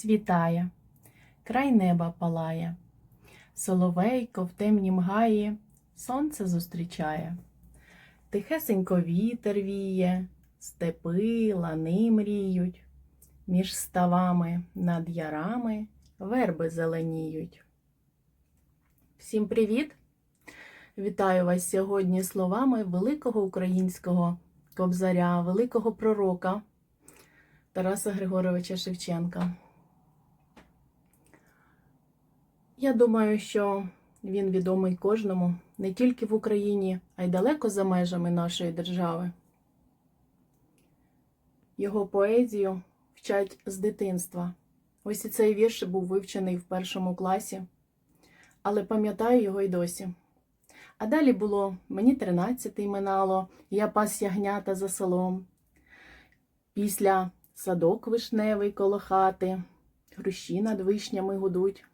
світає, край неба палає, соловейко в темнім гаї сонце зустрічає. Тихесенько вітер віє, степи, лани мріють, між ставами над ярами верби зеленіють. Всім привіт! Вітаю вас сьогодні словами великого українського кобзаря, великого пророка Тараса Григоровича Шевченка. Я думаю, що він відомий кожному не тільки в Україні, а й далеко за межами нашої держави. Його поезію вчать з дитинства. Ось і цей вірш був вивчений в першому класі, але пам'ятаю його й досі. А далі було мені тринадцятий минало, я пас ягнята за селом. Після садок вишневий коло хати, хрущі над вишнями гудуть.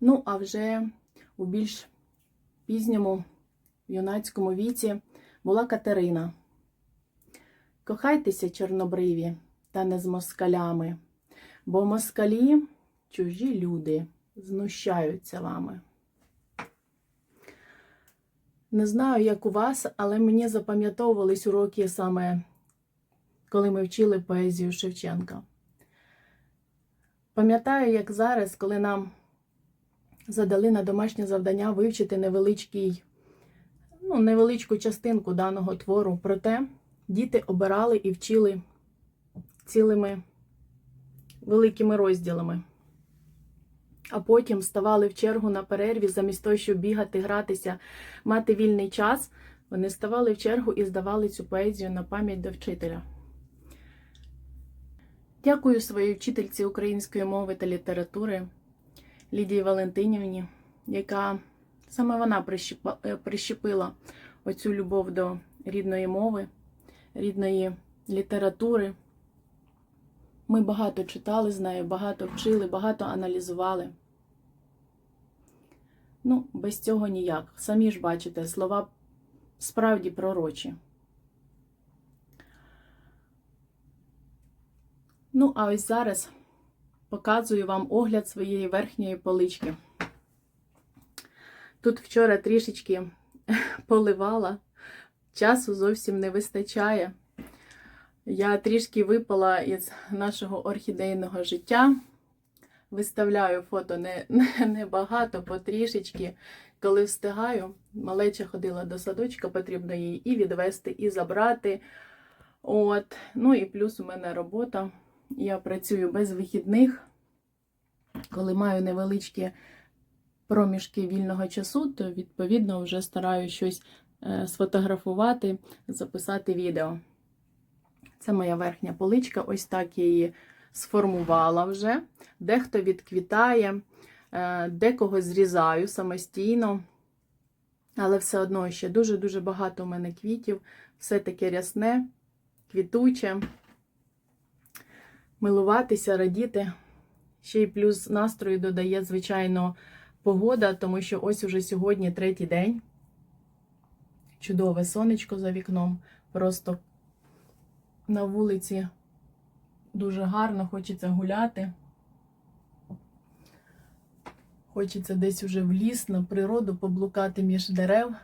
Ну, а вже у більш пізньому юнацькому віці була Катерина. Кохайтеся, чорнобриві, та не з москалями, бо москалі чужі люди знущаються вами. Не знаю, як у вас, але мені запам'ятовувались уроки саме коли ми вчили поезію Шевченка. Пам'ятаю, як зараз, коли нам задали на домашнє завдання вивчити невеличкий, ну, невеличку частинку даного твору, проте діти обирали і вчили цілими великими розділами. А потім ставали в чергу на перерві, замість того, щоб бігати, гратися, мати вільний час, вони ставали в чергу і здавали цю поезію на пам'ять до вчителя. Дякую своїй вчительці української мови та літератури Лідії Валентинівні, яка саме вона прищепила оцю любов до рідної мови, рідної літератури. Ми багато читали з нею, багато вчили, багато аналізували. Ну, без цього ніяк. Самі ж бачите, слова справді пророчі. Ну, а ось зараз показую вам огляд своєї верхньої полички. Тут вчора трішечки поливала, часу зовсім не вистачає. Я трішки випала із нашого орхідейного життя. Виставляю фото не, не, не потрішечки. Коли встигаю, малеча ходила до садочка, потрібно її і відвести, і забрати. От. Ну і плюс у мене робота. Я працюю без вихідних. Коли маю невеличкі проміжки вільного часу, то відповідно вже стараюся щось сфотографувати, записати відео. Це моя верхня поличка, ось так я її сформувала вже. Дехто відквітає, декого зрізаю самостійно. Але все одно ще дуже-дуже багато у мене квітів, все таке рясне, квітуче. Милуватися, радіти. Ще й плюс настрою додає, звичайно, погода, тому що ось уже сьогодні третій день. Чудове сонечко за вікном. Просто на вулиці дуже гарно, хочеться гуляти. Хочеться десь уже в ліс, на природу поблукати між дерев,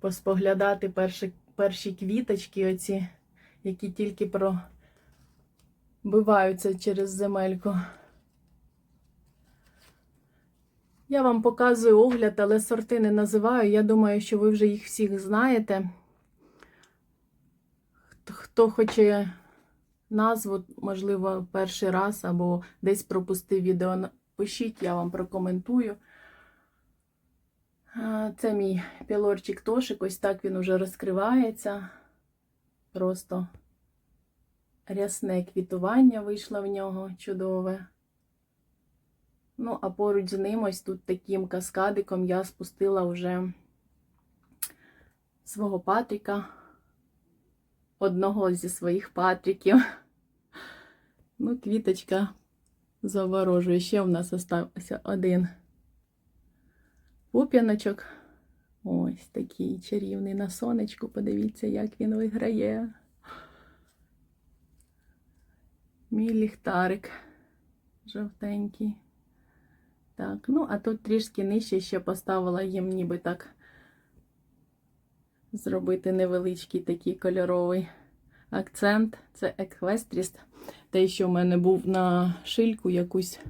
поспоглядати перші, перші квіточки, оці, які тільки пробиваються через земельку. Я вам показую огляд, але сорти не називаю. Я думаю, що ви вже їх всіх знаєте. Хто хоче назву, можливо, перший раз або десь пропустив відео, пишіть, я вам прокоментую. Це мій пілорчик Тошик, ось так він уже розкривається. Просто рясне квітування вийшло в нього чудове. Ну, а поруч з ним ось тут таким каскадиком я спустила вже свого Патріка одного зі своїх патріків. Ну, квіточка заворожує. Ще в нас залишився один пуп'яночок. Ось такий чарівний на сонечку. Подивіться, як він виграє. Мій ліхтарик жовтенький. Так, ну, а тут трішки нижче ще поставила їм ніби так зробити невеличкий такий кольоровий акцент. Це еквестріст. Те, що в мене був на шильку якусь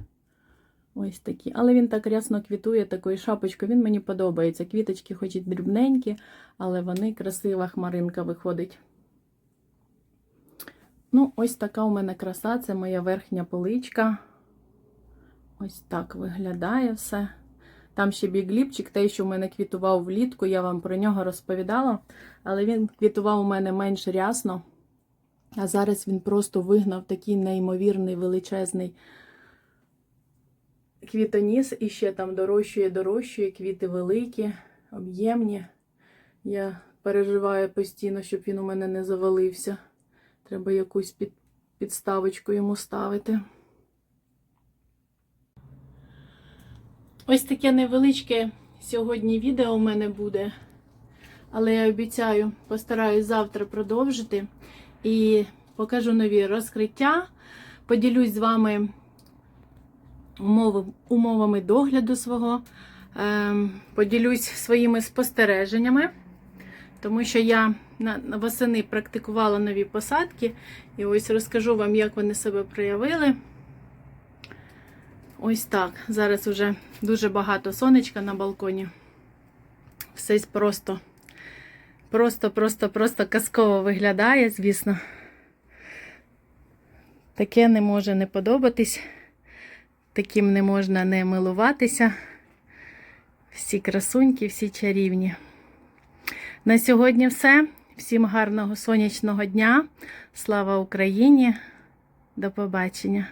ось такі. Але він так рясно квітує такою шапочкою. Він мені подобається. Квіточки хоч і дрібненькі, але вони красива хмаринка виходить. Ну, ось така у мене краса, це моя верхня поличка. Ось так виглядає все. Там ще бігліпчик, той, що в мене квітував влітку, я вам про нього розповідала. Але він квітував у мене менш рясно. А зараз він просто вигнав такий неймовірний величезний квітоніс і ще там дорощує, дорощує, квіти великі, об'ємні. Я переживаю постійно, щоб він у мене не завалився. Треба якусь під, підставочку йому ставити. Ось таке невеличке сьогодні відео у мене буде. Але я обіцяю, постараюсь завтра продовжити і покажу нові розкриття. Поділюсь з вами умовами догляду свого, ем, поділюсь своїми спостереженнями, тому що я на, восени практикувала нові посадки, і ось розкажу вам, як вони себе проявили. Ось так. Зараз вже дуже багато сонечка на балконі. Все просто, просто, просто, просто казково виглядає, звісно. Таке не може не подобатись. Таким не можна не милуватися. Всі красуньки, всі чарівні. На сьогодні все. Всім гарного сонячного дня. Слава Україні! До побачення!